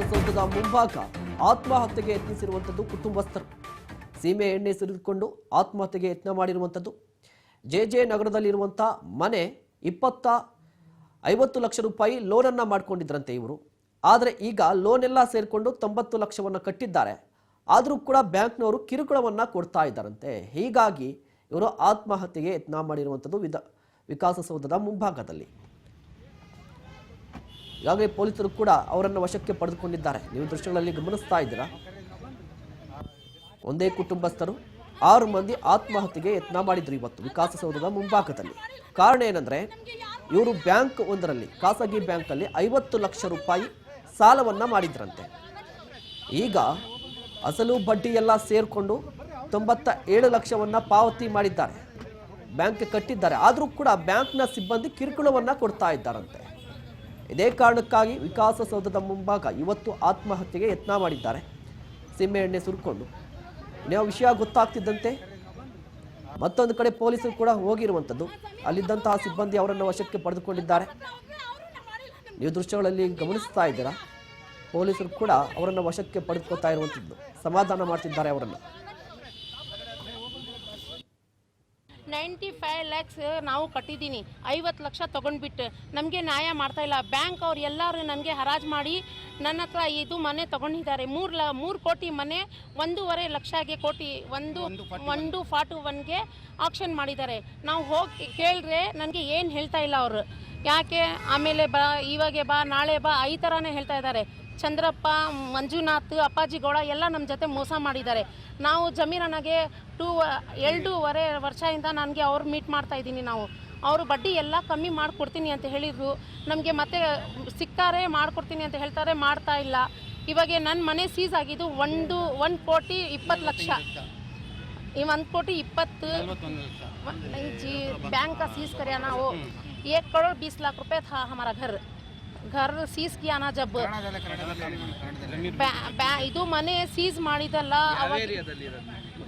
ವಿಕಾಸಸೌಧದ ಮುಂಭಾಗ ಆತ್ಮಹತ್ಯೆಗೆ ಯತ್ನಿಸಿರುವಂಥದ್ದು ಕುಟುಂಬಸ್ಥರು. ಸೀಮೆ ಎಣ್ಣೆ ಸುರಿದುಕೊಂಡು ಆತ್ಮಹತ್ಯೆಗೆ ಯತ್ನ ಮಾಡಿರುವಂಥದ್ದು. ಜೆ ಜೆ ನಗರದಲ್ಲಿರುವಂಥ ಮನೆ ಇಪ್ಪತ್ತ ಐವತ್ತು ಲಕ್ಷ ರೂಪಾಯಿ ಲೋನನ್ನು ಮಾಡಿಕೊಂಡಿದ್ರಂತೆ ಇವರು. ಆದರೆ ಈಗ ಲೋನ್ ಎಲ್ಲ ಸೇರಿಕೊಂಡು ತೊಂಬತ್ತು ಲಕ್ಷವನ್ನು ಕಟ್ಟಿದ್ದಾರೆ. ಆದರೂ ಕೂಡ ಬ್ಯಾಂಕ್ನವರು ಕಿರುಕುಳವನ್ನು ಕೊಡ್ತಾ ಇದ್ದಾರಂತೆ. ಹೀಗಾಗಿ ಇವರು ಆತ್ಮಹತ್ಯೆಗೆ ಯತ್ನ ಮಾಡಿರುವಂಥದ್ದು ವಿಧ ವಿಕಾಸಸೌಧದ ಮುಂಭಾಗದಲ್ಲಿ. ಈಗಾಗಲೇ ಪೊಲೀಸರು ಕೂಡ ಅವರನ್ನು ವಶಕ್ಕೆ ಪಡೆದುಕೊಂಡಿದ್ದಾರೆ. ನೀವು ದೃಶ್ಯಗಳಲ್ಲಿ ಗಮನಿಸ್ತಾ ಇದ್ದೀರಾ? ಒಂದೇ ಕುಟುಂಬಸ್ಥರು ಆರು ಮಂದಿ ಆತ್ಮಹತ್ಯೆಗೆ ಯತ್ನ ಮಾಡಿದ್ರು ಇವತ್ತು ವಿಕಾಸಸೌಧದ ಮುಂಭಾಗದಲ್ಲಿ. ಕಾರಣ ಏನಂದ್ರೆ, ಇವರು ಬ್ಯಾಂಕ್ ಒಂದರಲ್ಲಿ, ಖಾಸಗಿ ಬ್ಯಾಂಕಲ್ಲಿ ಐವತ್ತು ಲಕ್ಷ ರೂಪಾಯಿ ಸಾಲವನ್ನ ಮಾಡಿದ್ರಂತೆ. ಈಗ ಅಸಲು ಬಡ್ಡಿ ಎಲ್ಲ ಸೇರಿಕೊಂಡು ತೊಂಬತ್ತ ಏಳು ಲಕ್ಷವನ್ನ ಪಾವತಿ ಮಾಡಿದ್ದಾರೆ. ಬ್ಯಾಂಕ್ ಕಟ್ಟಿದ್ದಾರೆ. ಆದರೂ ಕೂಡ ಬ್ಯಾಂಕ್ನ ಸಿಬ್ಬಂದಿ ಕಿರುಕುಳವನ್ನ ಕೊಡ್ತಾ ಇದ್ದಾರಂತೆ. ಇದೇ ಕಾರಣಕ್ಕಾಗಿ ವಿಕಾಸಸೌಧದ ಮುಂಭಾಗ ಇವತ್ತು ಆತ್ಮಹತ್ಯೆಗೆ ಯತ್ನ ಮಾಡಿದ್ದಾರೆ. ಸಿಮ್ಮೆ ಎಣ್ಣೆ ಸುರ್ಕೊಂಡು. ನೀವು ವಿಷಯ ಗೊತ್ತಾಗ್ತಿದ್ದಂತೆ? ಮತ್ತೊಂದು ಕಡೆ ಪೊಲೀಸರು ಕೂಡ ಹೋಗಿರುವಂಥದ್ದು. ಅಲ್ಲಿದ್ದಂತಹ ಸಿಬ್ಬಂದಿ ಅವರನ್ನು ವಶಕ್ಕೆ ಪಡೆದುಕೊಂಡಿದ್ದಾರೆ. ನೀವು ದೃಶ್ಯಗಳಲ್ಲಿ ಗಮನಿಸ್ತಾ ಇದ್ದೀರಾ? ಪೊಲೀಸರು ಕೂಡ ಅವರನ್ನು ವಶಕ್ಕೆ ಪಡೆದುಕೊಳ್ತಾ ಇರುವಂಥದ್ದು. ಸಮಾಧಾನ ಮಾಡ್ತಿದ್ದಾರೆ ಅವರನ್ನು ನೈಂಟಿ ಫೈವ್ ಲ್ಯಾಕ್ಸ್ ನಾವು ಕಟ್ಟಿದ್ದೀನಿ. ಐವತ್ತು ಲಕ್ಷ ತೊಗೊಂಡ್ಬಿಟ್ಟು ನಮಗೆ ನ್ಯಾಯ ಮಾಡ್ತಾ ಇಲ್ಲ. ಬ್ಯಾಂಕ್ ಅವ್ರು ಎಲ್ಲರೂ ನನಗೆ ಹರಾಜು ಮಾಡಿ ನನ್ನ ಹತ್ರ ಇದು ಮನೆ ತೊಗೊಂಡಿದ್ದಾರೆ. ಮೂರು ಲ ಮೂರು ಕೋಟಿ ಮನೆ ಒಂದೂವರೆ ಲಕ್ಷಗೆ ಕೋಟಿ ಒಂದು ಒಂದು ಫಾರ್ಟು ಒನ್ಗೆ ಆಕ್ಷನ್ ಮಾಡಿದ್ದಾರೆ. ನಾವು ಹೋಗಿ ಕೇಳಿದ್ರೆ ನನಗೆ ಏನು ಹೇಳ್ತಾ ಇಲ್ಲ ಅವರು. ಯಾಕೆ? ಆಮೇಲೆ ಬಾ ಇವಾಗೆ ಬಾ ನಾಳೆ ಬಾ ಈ ಥರನೇ ಹೇಳ್ತಾ ಇದ್ದಾರೆ. ಚಂದ್ರಪ್ಪ ಮಂಜುನಾಥ್ ಅಪ್ಪಾಜಿ ಗೌಡ ಎಲ್ಲ ನಮ್ಮ ಜೊತೆ ಮೋಸ ಮಾಡಿದ್ದಾರೆ. ನಾವು ಜಮೀರಣ್ಣಗೆ ಟೂ ಎರಡೂವರೆ ವರ್ಷದಿಂದ ನನಗೆ ಅವ್ರು ಮೀಟ್ ಮಾಡ್ತಾ ಇದ್ದೀನಿ ನಾವು. ಅವರು ಬಡ್ಡಿ ಎಲ್ಲ ಕಮ್ಮಿ ಮಾಡಿಕೊಡ್ತೀನಿ ಅಂತ ಹೇಳಿದರು. ನಮಗೆ ಮತ್ತೆ ಸಿಗ್ತಾರೆ ಮಾಡಿಕೊಡ್ತೀನಿ ಅಂತ ಹೇಳ್ತಾರೆ ಮಾಡ್ತಾ ಇಲ್ಲ. ಇವಾಗ ನನ್ನ ಮನೆ ಸೀಸ್ ಆಗಿದ್ದು ಒಂದು ಒಂದು ಕೋಟಿ ಇಪ್ಪತ್ತು ಲಕ್ಷ. ಈ ಒಂದು ಕೋಟಿ ಇಪ್ಪತ್ತು ಬ್ಯಾಂಕ್ ಬ್ಯಾಂಕ ಸೀಸ್ ಕರೆಯ ನಾವು एक करोड़ बीस लाख रुपए था हमारा घर घर सीज किया ना जब ಬ್ಯಾ- ಬ್ಯಾ- ಇದು ಮನೆ ಸೀಸ್ ಮಾಡಿದಲ್ಲ ಅವಾಗ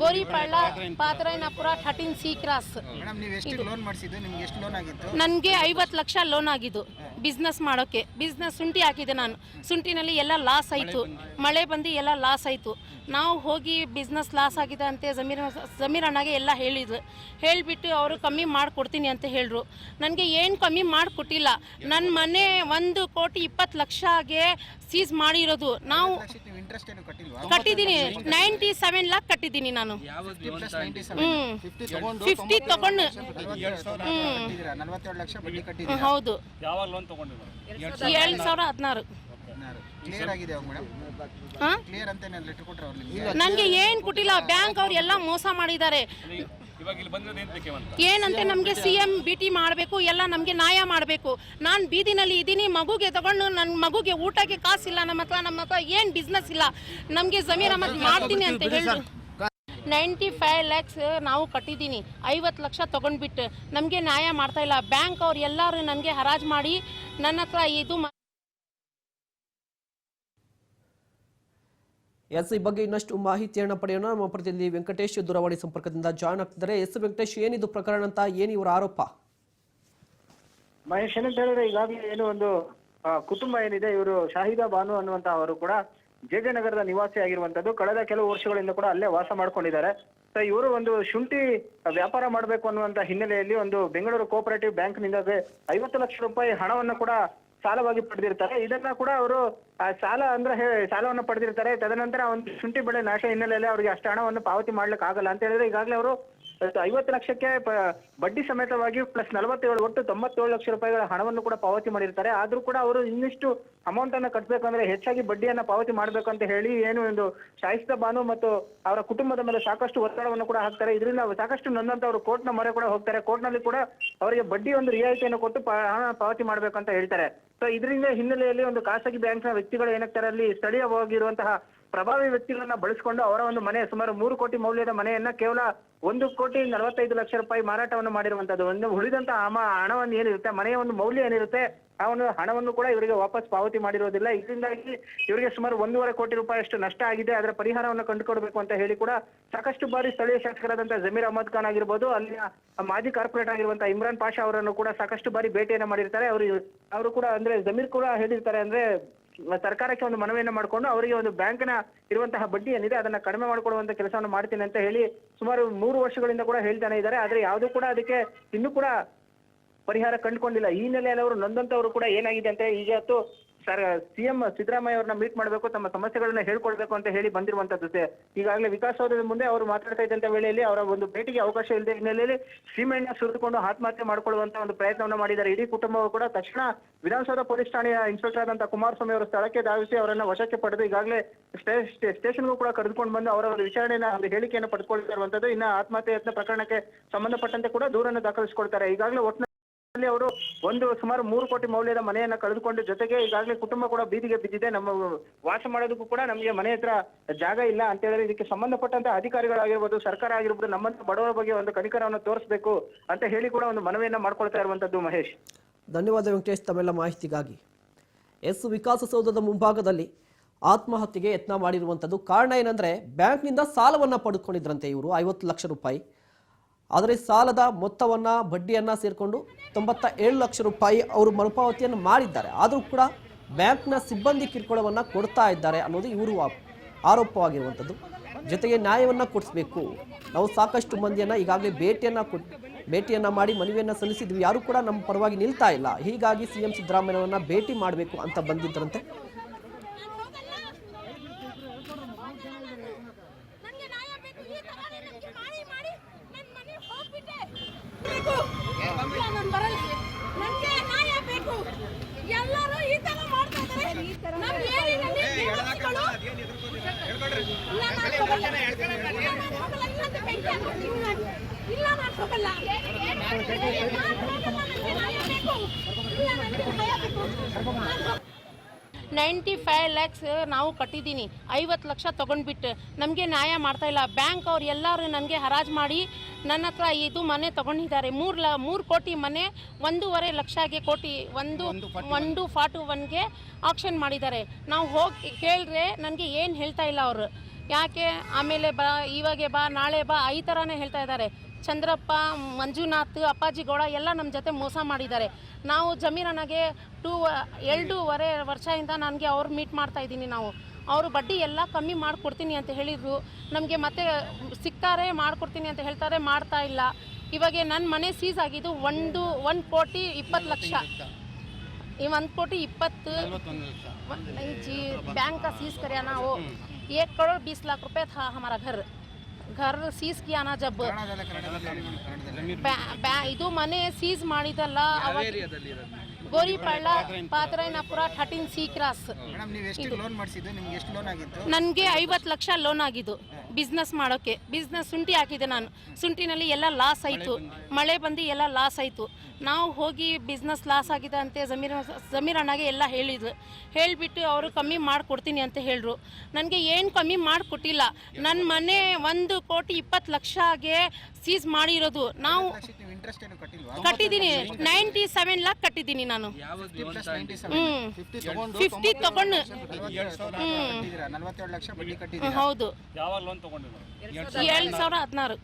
Goripalya Padarayanapura thirteen C cross madam ನೀವು ಎಷ್ಟು ಲೋನ್ ಮಾಡಿಸಿದ್ದು? ನಿಮ್ಗೆ ಎಷ್ಟು ಲೋನ್ ಆಗಿತ್ತು? ನನಗೆ ಐವತ್ತು ಲಕ್ಷ ಲೋನ್ ಆಗಿದ್ದು ಬಿಸ್ನೆಸ್ ಮಾಡೋಕ್ಕೆ ಬಿಸ್ನೆಸ್ ಶುಂಠಿ ಹಾಕಿದೆ ನಾನು. ಶುಂಠಿನಲ್ಲಿ ಎಲ್ಲ ಲಾಸ್ ಆಯಿತು. ಮಳೆ ಬಂದು ಎಲ್ಲ ಲಾಸ್ ಆಯಿತು. ನಾವು ಹೋಗಿ ಬಿಸ್ನೆಸ್ ಲಾಸ್ ಆಗಿದೆ ಅಂತ ಜಮೀರ್ ಜಮೀರ್ ಅಣ್ಣಗೆ ಎಲ್ಲ ಹೇಳಿದ್ರು. ಹೇಳಿಬಿಟ್ಟು ಅವರು ಕಮ್ಮಿ ಮಾಡಿಕೊಡ್ತೀನಿ ಅಂತ ಹೇಳಿದ್ರು ನನಗೆ ಏನು ಕಮ್ಮಿ ಮಾಡಿಕೊಟ್ಟಿಲ್ಲ. ನನ್ನ ಮನೆ ಒಂದು ಕೋಟಿ ಇಪ್ಪತ್ತು ಲಕ್ಷಗೆ ಸೀಸ್ ಮಾಡಿರೋದು. ನಾವು ಕಟ್ಟಿದ್ದೀನಿ. ನೈಂಟಿ ಸೆವೆನ್ ಲಾಕ್ ಕಟ್ಟಿದ್ದೀನಿ ನಾನು. ಹ್ಞೂ ಫಿಫ್ಟಿ ತಗೊಂಡು ಹೌದು. ಯಾವಾಗ ಲೋನ್ ತಗೊಂಡಿದ್ರು ಏಳು ಸಾವಿರ ಹದಿನಾರು. ನನಗೆ ಏನು ಕೊಟ್ಟಿಲ್ಲ ಬ್ಯಾಂಕ್ ಅವ್ರು ಎಲ್ಲ ಮೋಸ ಮಾಡಿದ್ದಾರೆ. ಇವಾಗ ಇಲ್ಲಿ ಬಂದಿರೋದು ಏನ್ ಅಂತ? ಏನಂತೆ ನಮಗೆ ಸಿ ಎಂ ಬಿ ಟಿ ಮಾಡಬೇಕು ಎಲ್ಲ ನಮಗೆ ನ್ಯಾಯ ಮಾಡಬೇಕು. ನಾನು ಬೀದಿನಲ್ಲಿ ಇದ್ದೀನಿ ಮಗುಗೆ ತಗೊಂಡು ನನ್ನ ಮಗುಗೆ ಊಟಕ್ಕೆ ಕಾಸಿಲ್ಲ ನಮ್ಮ ಹತ್ರ ನಮ್ಮ ಹತ್ರ ಏನು ಬಿಸ್ನೆಸ್ ಇಲ್ಲ. ನಮಗೆ ಜಮೀನ್ ಅಹಮದ್ ಮಾಡ್ತೀನಿ ಅಂತ ಹೇಳಿ ನೈಂಟಿ ಫೈವ್ ಲ್ಯಾಕ್ಸ್ ನಾವು ಕಟ್ಟಿದ್ದೀನಿ. ಐವತ್ತು ಲಕ್ಷ ತೊಗೊಂಡ್ಬಿಟ್ಟು ನಮಗೆ ನ್ಯಾಯ ಮಾಡ್ತಾ ಇಲ್ಲ. ಬ್ಯಾಂಕ್ ಅವ್ರು ಎಲ್ಲರೂ ನಮಗೆ ಹರಾಜು ಮಾಡಿ ನನ್ನ ಹತ್ರ ಇದು ಎಸ್ ಈ ಬಗ್ಗೆ ಇನ್ನಷ್ಟು ಮಾಹಿತಿಯನ್ನು ಪಡೆಯೋಣ. ನಮ್ಮ ಪ್ರತಿನಿಧಿ ವೆಂಕಟೇಶ್ ದೂರವಾಣಿ ಸಂಪರ್ಕದಿಂದ ಜಾಯ್ನ್ ಆಗ್ತಿದ್ದಾರೆ ಎಸ್ ವೆಂಕಟೇಶ್ ಏನಿದು ಪ್ರಕರಣ ಅಂತ ಏನು ಇವರ ಆರೋಪ? ಮಹೇಶ್ ಏನಂತ ಹೇಳಿದ್ರೆ ಈಗಾಗಲೇ ಏನು ಒಂದು ಕುಟುಂಬ ಏನಿದೆ ಇವರು ಶಾಹಿದಾ ಬಾನು ಅನ್ನುವಂತ ಅವರು ಕೂಡ ಜೆ ಜೆ ನಗರದ ನಿವಾಸಿ ಆಗಿರುವಂತದ್ದು ಕಳೆದ ಕೆಲವು ವರ್ಷಗಳಿಂದ ಕೂಡ ಅಲ್ಲೇ ವಾಸ ಮಾಡ್ಕೊಂಡಿದ್ದಾರೆ. ಸೊ ಇವರು ಒಂದು ಶುಂಠಿ ವ್ಯಾಪಾರ ಮಾಡಬೇಕು ಅನ್ನುವಂತ ಹಿನ್ನೆಲೆಯಲ್ಲಿ ಒಂದು ಬೆಂಗಳೂರು ಕೋಆಪರೇಟಿವ್ ಬ್ಯಾಂಕ್ನಿಂದ ಐವತ್ತು ಲಕ್ಷ ರೂಪಾಯಿ ಹಣವನ್ನು ಕೂಡ ಸಾಲವಾಗಿ ಪಡೆದಿರ್ತಾರೆ. ಇದನ್ನ ಕೂಡ ಅವರು ಸಾಲ ಅಂದ್ರೆ ಸಾಲವನ್ನು ಪಡೆದಿರ್ತಾರೆ. ತದನಂತರ ಒಂದು ಶುಂಠಿ ಬೆಳೆ ನಾಶ ಹಿನ್ನೆಲೆಯಲ್ಲಿ ಅವರಿಗೆ ಅಷ್ಟು ಹಣವನ್ನು ಪಾವತಿ ಮಾಡ್ಲಿಕ್ಕೆ ಆಗಲ್ಲ ಅಂತ ಹೇಳಿದ್ರೆ ಈಗಾಗಲೇ ಅವರು ಐವತ್ತು ಲಕ್ಷಕ್ಕೆ ಬಡ್ಡಿ ಸಮೇತವಾಗಿ ಪ್ಲಸ್ ನಲವತ್ತೇಳು, ಒಟ್ಟು ತೊಂಬತ್ತೇಳು ಲಕ್ಷ ರೂಪಾಯಿಗಳ ಹಣವನ್ನು ಕೂಡ ಪಾವತಿ ಮಾಡಿರ್ತಾರೆ. ಆದರೂ ಕೂಡ ಅವರು ಇನ್ನಿಷ್ಟು ಅಮೌಂಟ್ ಅನ್ನ ಕಟ್ಟಬೇಕಂದ್ರೆ ಹೆಚ್ಚಾಗಿ ಬಡ್ಡಿಯನ್ನ ಪಾವತಿ ಮಾಡ್ಬೇಕಂತ ಹೇಳಿ ಏನು ಒಂದು ಶಾಯಿಸ್ತಾ ಬಾನು ಮತ್ತು ಅವರ ಕುಟುಂಬದ ಮೇಲೆ ಸಾಕಷ್ಟು ಒತ್ತಡವನ್ನು ಕೂಡ ಹಾಕ್ತಾರೆ. ಇದರಿಂದ ಸಾಕಷ್ಟು ನೊಂದಂತ ಅವರು ಕೋರ್ಟ್ನ ಮೊರೆ ಕೂಡ ಹೋಗ್ತಾರೆ. ಕೋರ್ಟ್ನಲ್ಲಿ ಕೂಡ ಅವರಿಗೆ ಬಡ್ಡಿ ಒಂದು ರಿಯಾಯಿತಿಯನ್ನು ಕೊಟ್ಟು ಹಣ ಪಾವತಿ ಮಾಡ್ಬೇಕಂತ ಹೇಳ್ತಾರೆ. ಸೊ ಇದರಿಂದ ಹಿನ್ನೆಲೆಯಲ್ಲಿ ಒಂದು ಖಾಸಗಿ ಬ್ಯಾಂಕ್ನ ವ್ಯಕ್ತಿಗಳು ಏನಾಗ್ತಾರೆ ಅಲ್ಲಿ ಸ್ಥಳೀಯವಾಗಿರುವಂತಹ ಪ್ರಭಾವಿ ವ್ಯಕ್ತಿಗಳನ್ನ ಬಳಸಿಕೊಂಡು ಅವರ ಒಂದು ಮನೆ, ಸುಮಾರು ಮೂರು ಕೋಟಿ ಮೌಲ್ಯದ ಮನೆಯನ್ನ ಕೇವಲ ಒಂದು ಕೋಟಿ ನಲವತ್ತೈದು ಲಕ್ಷ ರೂಪಾಯಿ ಮಾರಾಟವನ್ನು ಮಾಡಿರುವಂತದ್ದು. ಒಂದು ಉಳಿದಂತ ಹಣವನ್ನು ಏನಿರುತ್ತೆ, ಮನೆಯ ಒಂದು ಮೌಲ್ಯ ಏನಿರುತ್ತೆ, ಆ ಒಂದು ಹಣವನ್ನು ಕೂಡ ಇವರಿಗೆ ವಾಪಸ್ ಪಾವತಿ ಮಾಡಿರೋದಿಲ್ಲ. ಇದರಿಂದಾಗಿ ಇವರಿಗೆ ಸುಮಾರು ಒಂದೂವರೆ ಕೋಟಿ ರೂಪಾಯಿ ಅಷ್ಟು ನಷ್ಟ ಆಗಿದೆ. ಅದರ ಪರಿಹಾರವನ್ನು ಕಂಡುಕೊಡ್ಬೇಕು ಅಂತ ಹೇಳಿ ಕೂಡ ಸಾಕಷ್ಟು ಬಾರಿ ಸ್ಥಳೀಯ ಶಾಸಕರಾದಂತಹ ಜಮೀರ್ ಅಹಮದ್ ಖಾನ್ ಆಗಿರ್ಬೋದು ಅಲ್ಲಿನ ಮಾಜಿ ಕಾರ್ಪೊರೇಟ್ ಆಗಿರುವಂತಹ ಇಮ್ರಾನ್ ಪಾಷಾ ಅವರನ್ನು ಕೂಡ ಸಾಕಷ್ಟು ಬಾರಿ ಭೇಟಿಯನ್ನು ಮಾಡಿರ್ತಾರೆ. ಅವರು ಅವರು ಕೂಡ ಅಂದ್ರೆ ಜಮೀರ್ ಕೂಡ ಹೇಳಿರ್ತಾರೆ ಅಂದ್ರೆ ಸರ್ಕಾರಕ್ಕೆ ಒಂದು ಮನವಿಯನ್ನ ಮಾಡಿಕೊಂಡು ಅವರಿಗೆ ಒಂದು ಬ್ಯಾಂಕ್ನ ಇರುವಂತಹ ಬಡ್ಡಿ ಏನಿದೆ ಅದನ್ನ ಕಡಿಮೆ ಮಾಡಿಕೊಡುವಂತ ಕೆಲಸವನ್ನು ಮಾಡ್ತೀನಿ ಅಂತ ಹೇಳಿ ಸುಮಾರು ಮೂರು ವರ್ಷಗಳಿಂದ ಕೂಡ ಹೇಳ್ತಾನೆ ಇದ್ದಾರೆ. ಆದ್ರೆ ಯಾವುದು ಕೂಡ ಅದಕ್ಕೆ ಇನ್ನೂ ಕೂಡ ಪರಿಹಾರ ಕಂಡುಕೊಂಡಿಲ್ಲ. ಈ ಹಿನ್ನೆಲೆಯಲ್ಲಿ ಅವರು ನೊಂದಂತವರು ಕೂಡ ಏನಾಗಿದೆ ಅಂತ ಈಗ ಸರ್, ಸಿಎಂ ಸಿದ್ದರಾಮಯ್ಯ ಅವ್ರನ್ನ ಮೀಟ್ ಮಾಡಬೇಕು, ತಮ್ಮ ಸಮಸ್ಯೆಗಳನ್ನ ಹೇಳ್ಕೊಳ್ಬೇಕು ಅಂತ ಹೇಳಿ ಬಂದಿರುವಂತದ್ದು ಸರ್ ಈಗಾಗಲೇ ವಿಕಾಸೌಧದ ಮುಂದೆ ಅವರು ಮಾತಾಡ್ತಾ ಇದ್ದಂತ ವೇಳೆಯಲ್ಲಿ ಅವರ ಒಂದು ಭೇಟಿಗೆ ಅವಕಾಶ ಇಲ್ಲದೆ ಹಿನ್ನೆಲೆಯಲ್ಲಿ ಸೀಮೆಣ್ಣೆ ಸುರಿದುಕೊಂಡು ಆತ್ಮಹತ್ಯೆ ಮಾಡಿಕೊಳ್ಳುವಂತ ಒಂದು ಪ್ರಯತ್ನವನ್ನ ಮಾಡಿದ್ದಾರೆ. ಇಡೀ ಕುಟುಂಬವು ಕೂಡ ತಕ್ಷಣ ವಿಧಾನಸೌಧ ಪೊಲೀಸ್ ಠಾಣೆಯ ಇನ್ಸ್ಪೆಕ್ಟರ್ ಆದಂತ ಕುಮಾರಸ್ವಾಮಿ ಅವರ ಸ್ಥಳಕ್ಕೆ ಧಾವಿಸಿ ಅವರನ್ನ ವಶಕ್ಕೆ ಪಡೆದು ಈಗಾಗಲೇ ಸ್ಟೇ- ಸ್ಟೇ- ಸ್ಟೇಷನ್ಗೂ ಕೂಡ ಕರೆದುಕೊಂಡು ಬಂದು ಅವರ ಒಂದು ವಿಚಾರಣೆನ ಒಂದು ಹೇಳಿಕೆಯನ್ನು ಪಡೆದುಕೊಳ್ತಾ ಇರುವಂತದ್ದು ಇನ್ನ ಆತ್ಮಹತ್ಯೆ ಯತ್ನ ಪ್ರಕರಣಕ್ಕೆ ಸಂಬಂಧಪಟ್ಟಂತೆ ಕೂಡ ದೂರನ್ನು ದಾಖಲಿಸಿಕೊಳ್ತಾರೆ. ಈಗಾಗಲೇ ಒಟ್ಟಿನ ಅಲ್ಲಿ ಅವರು ಒಂದು ಸುಮಾರು ಮೂರು ಕೋಟಿ ಮೌಲ್ಯದ ಮನೆಯನ್ನ ಕಳೆದುಕೊಂಡು ಜೊತೆಗೆ ಈಗಾಗಲೇ ಕುಟುಂಬ ಕೂಡ ಬೀದಿಗೆ ಬಿದ್ದಿದೆ. ನಮ್ಮ ವಾಸ ಮಾಡೋದಕ್ಕೂ ಕೂಡ ನಮಗೆ ಮನೆ ಹತ್ರ ಜಾಗ ಇಲ್ಲ ಅಂತ ಹೇಳಿದ್ರೆ ಇದಕ್ಕೆ ಸಂಬಂಧಪಟ್ಟಂತ ಅಧಿಕಾರಿಗಳಾಗಿರ್ಬೋದು, ಸರ್ಕಾರ ಆಗಿರ್ಬೋದು, ನಮ್ಮಂತ ಬಡವರ ಬಗ್ಗೆ ಒಂದು ಕನಿಕರವನ್ನು ತೋರಿಸಬೇಕು ಅಂತ ಹೇಳಿ ಕೂಡ ಒಂದು ಮನವಿಯನ್ನ ಮಾಡ್ಕೊಳ್ತಾ ಇರುವಂತದ್ದು ಮಹೇಶ್. ಧನ್ಯವಾದ ವೆಂಕಟೇಶ್, ತಮ್ಮೆಲ್ಲ ಮಾಹಿತಿಗಾಗಿ. ಎಸ್ ವಿಕಾಸಸೌಧದ ಮುಂಭಾಗದಲ್ಲಿ ಆತ್ಮಹತ್ಯೆಗೆ ಯತ್ನ ಮಾಡಿರುವಂಥದ್ದು ಕಾರಣ ಏನಂದರೆ, ಬ್ಯಾಂಕ್ನಿಂದ ಸಾಲವನ್ನು ಪಡೆದುಕೊಂಡಿದ್ರಂತೆ ಇವರು, ಐವತ್ತು ಲಕ್ಷ ರೂಪಾಯಿ. ಆದರೆ ಸಾಲದ ಮೊತ್ತವನ್ನು, ಬಡ್ಡಿಯನ್ನು ಸೇರಿಕೊಂಡು ತೊಂಬತ್ತ ಏಳು ಲಕ್ಷ ರೂಪಾಯಿ ಅವರು ಮರುಪಾವತಿಯನ್ನು ಮಾಡಿದ್ದಾರೆ. ಆದರೂ ಕೂಡ ಬ್ಯಾಂಕ್ನ ಸಿಬ್ಬಂದಿ ಕಿರುಕುಳವನ್ನು ಕೊಡ್ತಾ ಇದ್ದಾರೆ ಅನ್ನೋದು ಇವರು ಆರೋಪವಾಗಿರುವಂಥದ್ದು. ಜೊತೆಗೆ ನ್ಯಾಯವನ್ನು ಕೊಡಿಸ್ಬೇಕು. ನಾವು ಸಾಕಷ್ಟು ಮಂದಿಯನ್ನು ಈಗಾಗಲೇ ಭೇಟಿಯನ್ನು ಕೊಟ್, ಭೇಟಿಯನ್ನು ಮಾಡಿ ಮನವಿಯನ್ನು ಸಲ್ಲಿಸಿದ್ವಿ. ಯಾರೂ ಕೂಡ ನಮ್ಮ ಪರವಾಗಿ ನಿಲ್ತಾ ಇಲ್ಲ. ಹೀಗಾಗಿ ಸಿ ಎಂ ಸಿದ್ದರಾಮಯ್ಯನವರನ್ನ ಭೇಟಿ ಮಾಡಬೇಕು ಅಂತ ಬಂದಿದ್ದರಂತೆ ನನಗೆ ನ್ಯಾಯ ಬೇಕು ಈ ತರ ನನಗೆ ಮಾಡಿ ಮಾಡಿ ನನ್ನ ಮನೆ ಹೋಗ್ಬಿಟ್ಟೆ ಬೇಕು ಇಲ್ಲ ನಾನು ಬರಲ್ಲ ನನಗೆ ನ್ಯಾಯ ಬೇಕು ಎಲ್ಲರೂ ಈ ತರ ಮಾಡ್ತಾ ಇದ್ದಾರೆ ನಮ್ಮ ಏರಿಯಾದಲ್ಲಿ ದೇವಸ್ಥಾನಗಳು ಇಲ್ಲ ನಾನು ಹೋಗಲ್ಲ ಇಲ್ಲ ನಾನು ಹೋಗಲ್ಲ ಇಲ್ಲ ಅಂತ ಬೆಂಕಿ ಹಾಕ್ಬಿಡ್ತೀನಿ ನಾನು. ಇಲ್ಲ ನಾನು ಹೋಗಲ್ಲ ನಾನು ಹೋಗಲ್ಲ, ನನಗೆ ನ್ಯಾಯ ಬೇಕು ಇಲ್ಲ ನನಗೆ ನ್ಯಾಯ ನಾನು ಹೋಗ್- ನೈಂಟಿ ಫೈವ್ ಲ್ಯಾಕ್ಸ್ ನಾವು ಕಟ್ಟಿದ್ದೀನಿ ಐವತ್ತು ಲಕ್ಷ ತೊಗೊಂಡ್ಬಿಟ್ಟು ನಮಗೆ ನ್ಯಾಯ ಮಾಡ್ತಾ ಇಲ್ಲ ಬ್ಯಾಂಕ್ ಅವ್ರು ಎಲ್ಲರೂ ನನಗೆ ಹರಾಜ್ ಮಾಡಿ ನನ್ನ ಹತ್ರ ಇದು ಮನೆ ತಗೊಂಡಿದ್ದಾರೆ. ಮೂರು ಲ ಮೂರು ಕೋಟಿ ಮನೆ ಒಂದೂವರೆ ಲಕ್ಷಗೆ ಕೋಟಿ ಒಂದು ಒಂದು ಫಾಟು ಒನ್ಗೆ ಆಕ್ಷನ್ ಮಾಡಿದ್ದಾರೆ. ನಾವು ಹೋಗಿ ಕೇಳಿದ್ರೆ ನನಗೆ ಏನು ಹೇಳ್ತಾ ಇಲ್ಲ ಅವರು. ಯಾಕೆ? ಆಮೇಲೆ ಬಾ ಇವಾಗೆ ಬಾ ನಾಳೆ ಬಾ ಈ ಥರನೇ ಹೇಳ್ತಾ ಇದ್ದಾರೆ. ಚಂದ್ರಪ್ಪ ಮಂಜುನಾಥ್ ಅಪ್ಪಾಜಿ ಗೌಡ ಎಲ್ಲ ನಮ್ಮ ಜೊತೆ ಮೋಸ ಮಾಡಿದ್ದಾರೆ. ನಾವು ಜಮೀನಾಗೆ ಟೂ ಎರಡೂವರೆ ವರ್ಷದಿಂದ ನನಗೆ ಅವ್ರು ಮೀಟ್ ಮಾಡ್ತಾ ಇದ್ದೀನಿ ನಾವು. ಅವರು ಬಡ್ಡಿ ಎಲ್ಲ ಕಮ್ಮಿ ಮಾಡಿಕೊಡ್ತೀನಿ ಅಂತ ಹೇಳಿದರು ನಮಗೆ ಮತ್ತೆ ಸಿಗ್ತಾರೆ ಮಾಡಿಕೊಡ್ತೀನಿ ಅಂತ ಹೇಳ್ತಾರೆ ಮಾಡ್ತಾ ಇಲ್ಲ ಇವಾಗ ನನ್ನ ಮನೆ ಸೀಸ್ ಆಗಿದ್ದು ಒಂದು ಒಂದು ಕೋಟಿ ಇಪ್ಪತ್ತು ಲಕ್ಷ ಈ ಒಂದು ಕೋಟಿ ಇಪ್ಪತ್ತು नहीं जी बैंक का सीज कराया ना वो एक करोड़ बीस लाख रुपए था हमारा घर घर सीज किया ना जब ಕನ್ನಡದಲ್ಲ ಕನ್ನಡದಲ್ಲಿ ಕನ್ನಡದಲ್ಲಿ ಬ್ಯಾ- ಬ್ಯಾ- ಇದು ಮನೆ ಸೀಸ್ ಮಾಡಿದಲ್ಲ ಅವಾಗ Goripalya Padarayanapura thirteen C cross. Madam ನೀವು ಎಷ್ಟು ಲೋನ್ ಮಾಡಿಸಿದ್ದು? ನಿಮ್ಗೆ ಎಷ್ಟು ಲೋನ್ ಆಗಿತ್ತು? ನನಗೆ ಐವತ್ತು ಲಕ್ಷ ಲೋನ್ ಆಗಿದ್ದು ಬಿಸ್ನೆಸ್ ಮಾಡೋಕ್ಕೆ ಬಿಸ್ನೆಸ್ ಶುಂಠಿ ಹಾಕಿದೆ ನಾನು. ಶುಂಠಿನಲ್ಲಿ ಎಲ್ಲ ಲಾಸ್ ಆಯಿತು. ಮಳೆ ಬಂದು ಎಲ್ಲ ಲಾಸ್ ಆಯಿತು. ನಾವು ಹೋಗಿ ಬಿಸ್ನೆಸ್ ಲಾಸ್ ಆಗಿದೆ ಅಂತ ಜಮೀರ್ ಜಮೀರ್ ಅಣ್ಣಗೆ ಎಲ್ಲ ಹೇಳಿದ್ರು. ಹೇಳಿಬಿಟ್ಟು ಅವರು ಕಮ್ಮಿ ಮಾಡಿಕೊಡ್ತೀನಿ ಅಂತ ಹೇಳಿದ್ರು ನನಗೆ ಏನು ಕಮ್ಮಿ ಮಾಡಿಕೊಟ್ಟಿಲ್ಲ. ನನ್ನ ಮನೆ ಒಂದು ಕೋಟಿ ಇಪ್ಪತ್ತು ಲಕ್ಷಗೆ ಸೀಸ್ ಮಾಡಿರೋದು. ನಾವು ಕಟ್ಟಿದ್ದೀನಿ. ನೈಂಟಿ ಸೆವೆನ್ ಲಾಕ್ ಕಟ್ಟಿದ್ದೀನಿ ನಾನು. ಹ್ಞೂ ಫಿಫ್ಟಿ ತಗೊಂಡು ಹೌದು. ಸಾವಿರ ಹದಿನಾರು.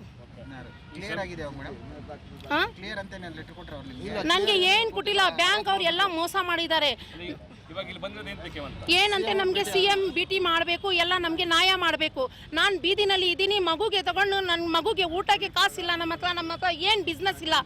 ನನಗೆ ಏನು ಕೊಟ್ಟಿಲ್ಲ ಬ್ಯಾಂಕ್ ಅವ್ರು ಎಲ್ಲ ಮೋಸ ಮಾಡಿದ್ದಾರೆ. ಇವಾಗ ಇಲ್ಲಿ ಬಂದಿರೋದು ಏನ್ತಕ್ಕೆ ಅಂತ ಏನಂತೆ ನಮಗೆ ಸಿ ಎಂ ಭೇಟಿ ಮಾಡಬೇಕು ಎಲ್ಲ ನಮಗೆ ನ್ಯಾಯ ಮಾಡಬೇಕು. ನಾನು ಬೀದಿನಲ್ಲಿ ಇದ್ದೀನಿ ಮಗುಗೆ ತಗೊಂಡು ನನ್ನ ಮಗುಗೆ ಊಟಕ್ಕೆ ಕಾಸಿಲ್ಲ ನಮ್ಮ ಹತ್ರ ನಮ್ಮ ಹತ್ರ ಏನು ಬಿಸ್ನೆಸ್ ಇಲ್ಲ.